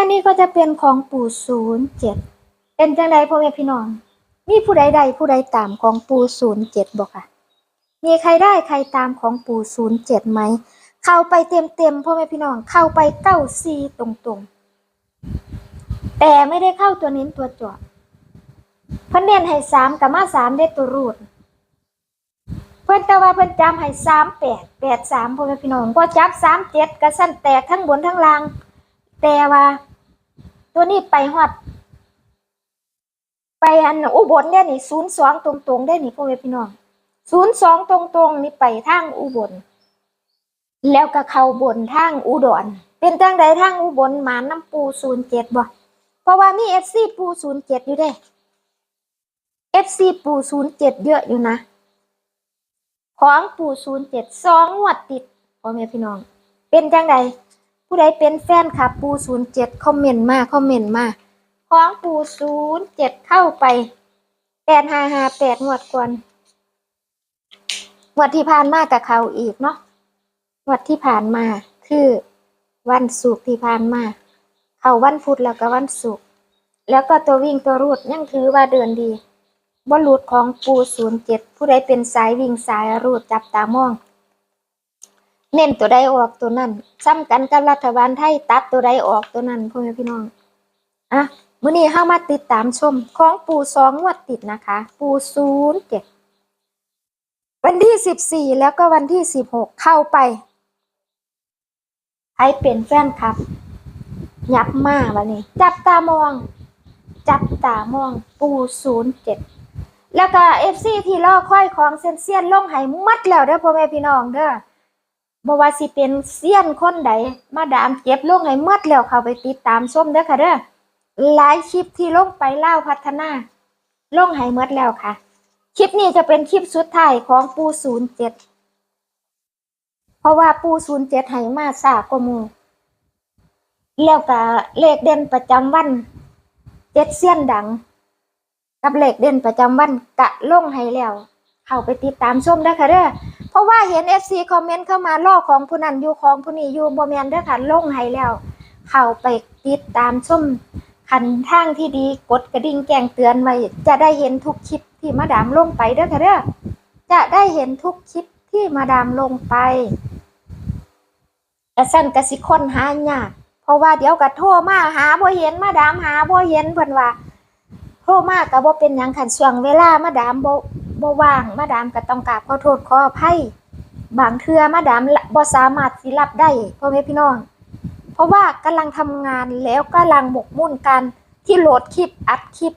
อันนี้ก็จะเป็นของปู่ศูนย์เจ็ดเป็นจังใดพ่อแม่พี่น้อง มีผู้ใดใดผู้ใดตามของปู่ศูนย์เจ็ดบอกค่ะ มีใครได้ใครตามของปู่ศูนย์เจ็ดไหม เข้าไปเต็มเต็มพ่อแม่พี่น้อง เข้าไปเก้าซีตรงๆแต่ไม่ได้เข้าตัวเน้นตัวจอดเพิ่นเน้นให้สามกับมาสามได้ตัวรูด เพิ่อนแต่ว่าเพิ่อนจำให้สามแปดแปดสามพ่อแม่พี่น้องพอจับสามเจ็ดกระสั้นแตกทั้งบนทั้งล่าง แต่ว่า ตัวนี้ไปฮอด ไปอันอุบลเนี่ยนี่ศูนย์สองตรงๆได้นี่พ่อแม่พี่น้องศูนย์สองตรงๆนี่ไปทางอุบล แล้วก็เข้าบนทางอุดร เป็นจังใดทางอุบลหมาน้ำปูศูนย์เจ็ดบ่เพราะว่ามีเอฟซีปูศูนย์เจ็ดอยู่เด้เอฟซีปูศูนย์เจ็ดเยอะอยู่นะ ของปูศูนย์เจ็ดสองงวดติดพ่อแม่พี่น้อง เป็นจังใด ผู้ใดเป็นแฟนคลับปูศูนย์เจ็ดคอมเมนต์มาคอมเมนต์มาของปูศูนย์เจ็ดเข้าไปแปดห้าห้าแปดงวดก่อนงวดที่ผ่านมากับเขาอีกเนาะงวดที่ผ่านมาคือวันศุกร์ที่ผ่านมา เขาวันพุธแล้วก็วันศุกร์แล้วก็ตัววิ่งตัวรูดยังถือว่าเดินดีบอลลูดของปูศูนย์เจ็ดผู้ใดเป็นสายวิ่งสายรูดจับตามอง เน้นตัวใดออกตัวนั้นซ้ำกันกับรัฐบาลไทยตัดตัวใดออกตัวนั้นพ่อแม่พี่น้องอะมื้อนี้เข้ามาติดตามชมของปูสองงวดติดนะคะ ปูศูนย์เจ็ดวันที่สิบสี่แล้วก็วันที่สิบหกเข้าไปให้เป็นแฟนคลับ ยับมากวันนี้ จับตามอง จับตามองปูศูนย์เจ็ดแล้วก็เอฟซีที่ล่อค่อยของเซนเซียนลงให้มัดแล้วเด้อพ่อแม่พี่น้องเด้อ บ่ว่าสิเป็นเซียนคนใดมาดามเก็บลงให้หมดแล้วเข้าไปติดตามชมเด้อค่ะเด้อหลายคลิปที่ลงไปเล่าพัฒนาลงให้หมดแล้วค่ะ คลิปนี้จะเป็นคลิปสุดท้ายของปูศูนย์เจ็ดเพราะว่าปูศูนย์เจ็ดให้มาซากว่าหมูแล้วก็เลขเด่นประจำวันเจ็ดเซียนดัง กับเลขเด่นประจำวันกะลงให้แล้ว เข้าไปติดตามชมเด้ค่ะเด้อเพราะว่าเห็น FC คอมเมนต์เข้ามาล่อของผู้นั้นอยู่ของผู้นี้อยู่บ่แมนเด้อค่ะลงให้แล้ว เข้าไปติดตามชมคันทางที่ดีกดกระดิ่งแจ้งเตือนไว้จะได้เห็นทุกคลิปที่มาดามลงไปเด้อค่ะเด้อจะได้เห็นทุกคลิปที่มาดามลงไปกระสั้นกระสิคนหายากเพราะว่าเดี๋ยวก็โทรมาหาบ่เห็นมาดามหาบ่เห็นเพิ่นว่าโทรมาก็บ่เป็นหยังคันช่วงเวลามาดามบ่ บ่ว่างมาดามก็ต้องกราบขอโทษขออภัยบางเทื่อมาดามบ่สามารถสิรับได้พ่อแม่พี่น้อง เพราะว่ากำลังทำงานแล้วกำลังหมกมุ่นกันที่โหลดคลิปอัดคลิป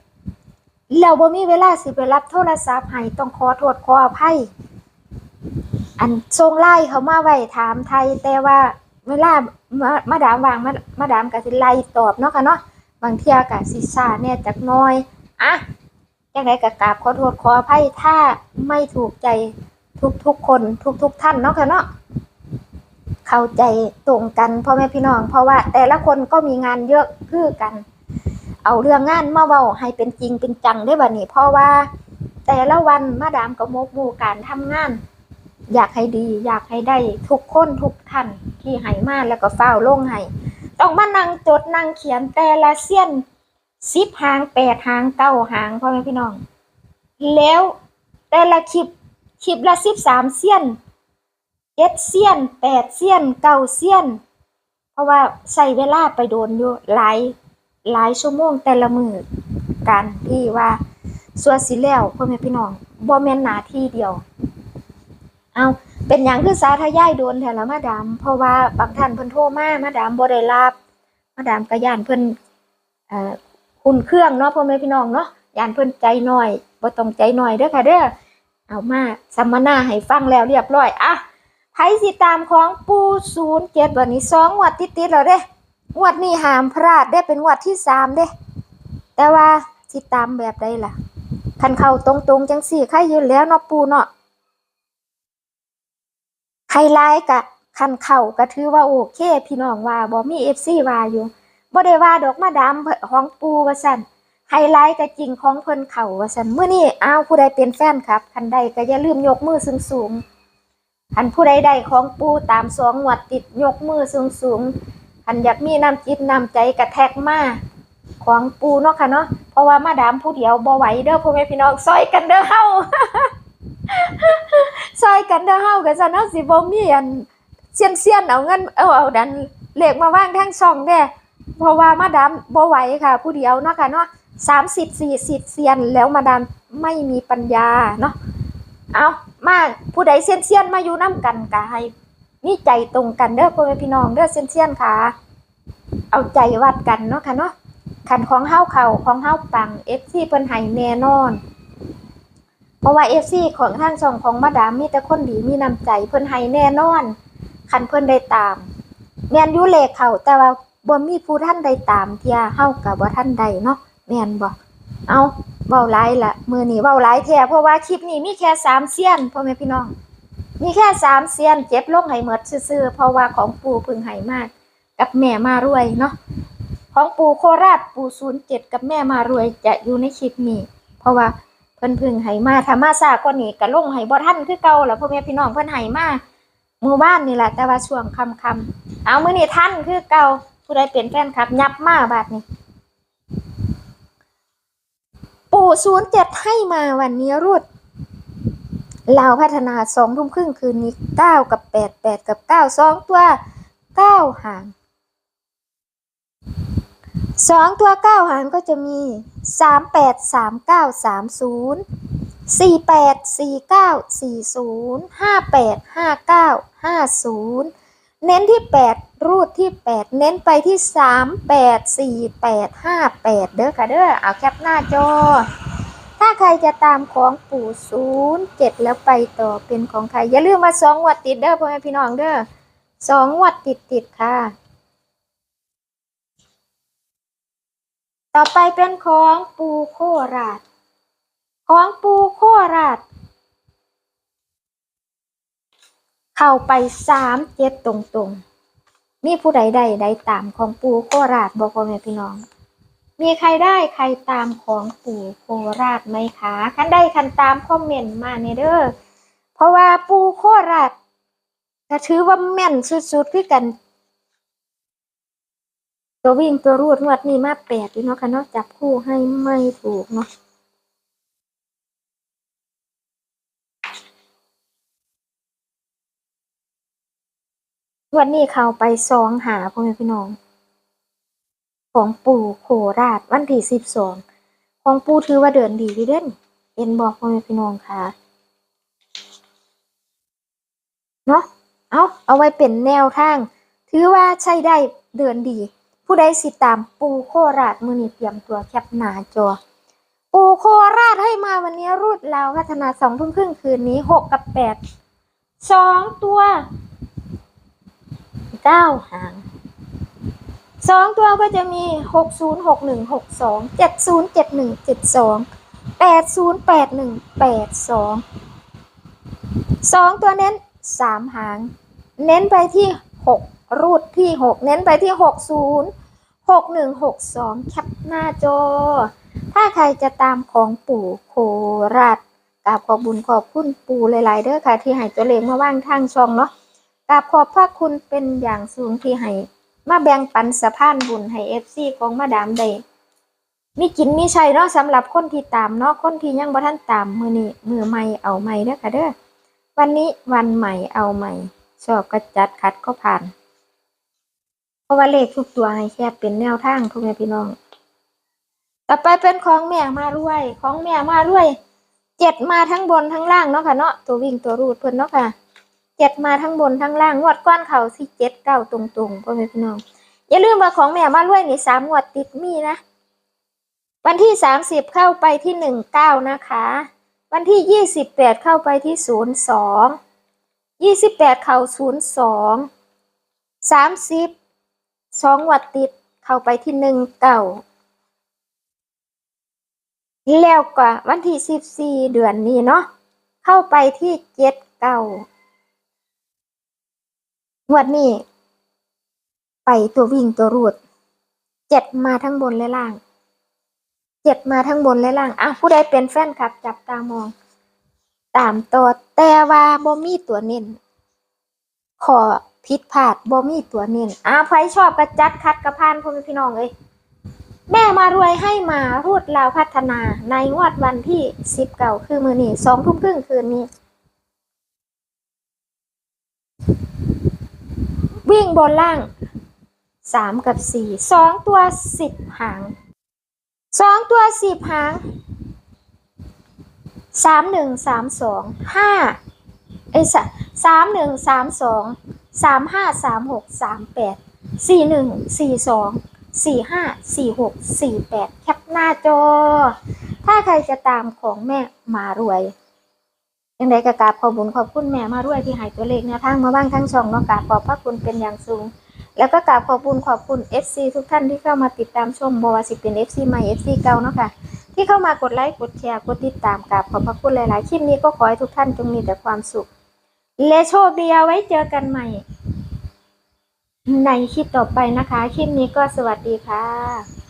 แล้วบ่มีเวลาสิไปรับโทรศัพท์ให้ต้องขอโทษขออภัยอันส่งไลน์เขามาไว้ถามไทย แต่ว่าเวลามามาดามวางมามาดามก็สิไล่ตอบเนาะค่ะเนาะบางเที่ยก็สิซ่าแหน่ยจักน้อยอะ ยังไงก็กราบขอโทษขออภัยถ้าไม่ถูกใจทุกทุกๆคนทุกทุกๆท่านเนาะค่ะเนาะเข้าใจตรงกันพ่อแม่พี่น้อง เพราะว่าแต่ละคนก็มีงานเยอะคือกัน เอาเรื่องงานมาเว้าให้เป็นจริงเป็นจังได้บัดนี้ เพราะว่า แต่ละวันมาดามก็มกมูการทำงาน อยากให้ดี อยากให้ได้ทุกคนทุกท่านที่ให้มาแล้วก็เฝ้าลงให้ต้องมานั่งจดนั่งเขียนแต่ละเสี้ยน สิบหางแปดหางเก้าหางพ่อแม่พี่น้อง แล้วแต่ละคลิปคลิปละสิบสามเสี้ยนเจ็ดเสี้ยนแปดเสี้ยนเก้าเสี้ยน เพราะว่าใช้เวลาไปโดนอยู่หลายหลายชั่วโมงแต่ละมือกันที่ว่าส่วนสิแล้วพ่อแม่พี่น้องบ่แม่นหนาที่เดียว เอาเป็นอย่างคือสาธยายโดนแถวละมาดามเพราะว่าบางท่านเพิ่นโทรมามาดามบ่ได้รับมาดามก็ย่านเพิ่นเอ่อ คุณเครื่องเนาะพ่อแม่พี่น้องเนาะยานเพิ่นใจหน่อยบ่ต้องใจหน่อยเด้อค่ะเด้อเอามาสัมมนาให้ฟังแล้วเรียบร้อยอะไผสิตามของปู07วันนี้2งวดติดๆแล้วเด้งวดนี้ห้ามพลาดได้เป็นงวดที่สามเด้แต่ว่าสิตามแบบใดล่ะคันเข้าตรงๆจังสี่ใครยู่แล้วเนาะปูเนาะไฮไลท์กะคันเข้าก็ถือว่าโอเค พี่น้องว่าบ่มี FC ว่าอยู่ บ่ได้ว่าดอกมาดามของปูว่าซั่นไฮไลท์ก็จริงของเพิ่นเขาว่าซั่นมื้อนี้อ้าวผู้ใดเป็นแฟนครับคันใดก็อย่าลืมยกมือสูงๆคันผู้ใดได้ของปูตามสองงวดติดยกมือสูงๆคันอยากมีน้ำจิตน้ำใจกระแทกมาของปูเนาะค่ะเนาะเพราะว่ามาดามผู้เดียวบ่ไหวเด้อพ่อแม่พี่น้องซอยกันเด้อเฮาซอยกันเด้อเฮาก็ซั่นเฮาสิบ่มีอันเซียนเซียนเอาเงินเอาเอาดันเลขมาวางทางช่องเด้ เพราะว่ามาดามบ่ไหวค่ะ ผู้เดียวเนาะค่ะเนาะ30 40เซียนแล้วมาดามไม่มีปัญญาเนาะเอามาผู้ใดเซียนเซียนมาอยู่นํกันก็ให้มีใจตรงกันเด้อพ่อแม่พี่น้องเด้อเซียนเซียนค่ะ เอาใจวัดกันเนาะค่ะเนาะขันของเฮาเข่าของเฮาปัง FC เพิ่นให้แน่นอน เพราะว่า FC ของทางช่องของมาดามมีแต่คนดีมีน้ำใจเพิ่นให้แน่นอนคันเพิ่นได้ตามแมนยูเลขเข่าแต่ว่า บ่มีผู้ท่านได้ตามเทียเฮากับบ่ท่านใดเนาะแม่นบ่เอาเว้าหลายละมื้อนี้เว้าหลายแท้เพราะว่าคลิปนี้มีแค่สามเสี้ยนพ่อแม่พี่น้อง มีแค่สามเสี้ยนเจ็บลงให้หมดซื่อๆเพราะว่าของปู่พึ่งให้มาก กับแม่มารวยเนาะของปู่โคราชปู่07กับแม่มารวยจะอยู่ในคลิปนี้ เพราะว่าเพิ่นพึ่งให้มาถ้ามาซากว่านี้ก็ลงให้บ่ทันคือเก่าแล้วพ่อแม่พี่น้องเพิ่นให้มามื้อวานนี่แหละแต่ว่าช่วงค่ำเอามื้อนี้ทันคือเก่า ผู้ใดเป็นแฟนคลับ ยับมากบาดนี้ ปู่07ให้มาวันนี้รุดลาวพัฒนา2ทุ่มครึ่งคืนนี้9กับ8 8กับ9 2ตัว9หางสองตัวเก้าหางก็จะมีสามแปดสามเก้าสามศูนย์สี่แปดสี่เก้าสี่ศูนย์ห้าแปดห้าเก้าห้าศูนย์เน้นที่แปด รูดที่แปดเน้นไปที่สามแปดสี่แปดห้าแปดเด้อค่ะเด้อเอาแคปหน้าจอ ถ้าใครจะตามของปู่ศูนย์เจ็ดแล้วไปต่อเป็นของใคร อย่าลืมว่าสองวัดติดเด้อพ่อแม่พี่น้องเด้อสองวัดติดติดค่ะ ต่อไปเป็นของปูโคราช ของปูโคราชเข้าไปสามเจ็ดตรงๆ มีผู้ใดใดใดตามของปูโคราชบอกพ่อแม่พี่น้อง มีใครได้ใครตามของปูโคราชไหมคะคันได้คันตามคอมเมนต์มาเนเด้อเพราะว่าปูโคราชก็ถือว่าแม่นสุดๆคือกัน ตัววิ่งตัวรูดงวดนี้มาแปดอยู่เนาะค่ะเนาะจับคู่ให้ไม่ถูกเนาะ วดนี้เขาไปสองหาพ่อแม่พี่น้อง ของปู่โคราชวันที่สิบสองของปู่ถือว่าเดินดีอยู่เด่นเอ็นบอกพ่อแม่พี่น้องค่ะเนาะเอาเอาไว้เป็นแนวทาง ถือว่าใช้ได้เดินดี ผู้ใดสิตามปูโคราชมือนีเตรียมตัวแคปหนาจอ ปูโคราชให้มาวันนี้รูดลาวพัฒนาสองทุ่มครึ่งคืนนี้หกกับแปดสองตัว เก้าหางสองตัวก็จะมีหกศูนย์หกหนึ่งหกสองเจ็ดศูนย์เจ็ดหนึ่งเจ็ดสองแปดศูนย์แปดหนึ่งแปดสองสองตัวเน้นสามหาง เน้นไปที่หกรูดที่หกเน้นไปที่หกศูนย์หกหนึ่งหกสองแคปหน้าจอ ถ้าใครจะตามของปู่โคราชกราบขอบบุญขอบคุณปู่หลาย ๆ เด้อค่ะ ที่ให้ตัวเลขมาว่างทางช่องเนาะ ราบขอบพระคุณเป็นอย่างสูงที่ให้มาแบ่งปันสะพานบุญให้เอฟซีของมาดามได้มีกินมีใช้เนาะสำหรับคนที่ตามเนาะคนที่ยังบ่ทันตามมือนี้มือใหม่เอาใหม่เด้อค่ะเด้อวันนี้วันใหม่เอาใหม่ชอบก็จัดขัดก็ผ่าน เพราะว่าเลขทุกตัวให้แค่เป็นแนวทางพ่อแม่พี่น้อง ต่อไปเป็นของแม่มารวยของแม่มารวยเจ็ดมาทั้งบนทั้งล่างเนาะค่ะเนาะตัววิ่งตัวรูดเพิ่นเนาะค่ะ จ็ดมาทั้งบนทั้งล่างงวดก้อนเขาสิเจ็ดเก้าตรงๆพ่อแม่พี่น้อง อย่าลืมว่าของแม่มารวยนี่สามงวดติดมีนะ วันที่สามสิบเข้าไปที่หนึ่งเก้านะคะ วันที่ยี่สิบแปดเข้าไปที่ศูนย์สองยี่สิบแปดเข้าศูนย์สองสามสิบสองงวัดติดเข้าไปที่หนึ่งเก้าแล้วก็วันที่สิบสี่เดือนนี้เนาะเข้าไปที่เจ็ดเก้า งวดนี้ ไปตัววิ่งตัวรูด เจ็ดมาทั้งบนและล่าง เจ็ดมาทั้งบนและล่างอะผู้ใดเป็นแฟนคลับ จับตามอง ตามตัวแต่ว่าบ่มีตัวเน้นขอผิดพลาดบ่มีตัวเน้นอ่าใครชอบกระจัดคัดกระพานพ่อพี่น้องเอ้ยแม่มารวยให้มารูดลาวพัฒนาในงวดวันที่สิบเก่าคือมือนี้สองทุ่มครึ่งคืนนี้ วิ่งบนล่างสามกับสี่สองตัวสิบหางสองตัวสิบหางสามหนึ่งสามสองห้าเอ้ยสามหนึ่งสามสองสามห้าสามหกสามแปดสี่หนึ่งสี่สองสี่ห้าสี่หกสี่แปดแคปหน้าจอ ถ้าใครจะตามของแม่มารวย ยังไงกกราบขอบุญขอบคุณแม่มารวยที่หายตัวเลขแนวทางมาบ้างทั้งช่องเนาะกราบขอบพระคุณเป็นอย่างสูง แล้วก็กราบขอบคุณขอบคุณ FC ทุกท่านที่เข้ามาติดตามชมบวาสิเป็น FC ใหม่ FC เก่าเนาะค่ะที่เข้ามากดไลค์กดแชร์กดติดตามกราบขอบพระคุณหลาย ๆ คลิปนี้ก็ขอให้ทุกท่านจงมีแต่ความสุข และโชคดีเอาไว้เจอกันใหม่ ในคลิปต่อไปนะคะ คลิปนี้ก็สวัสดีค่ะ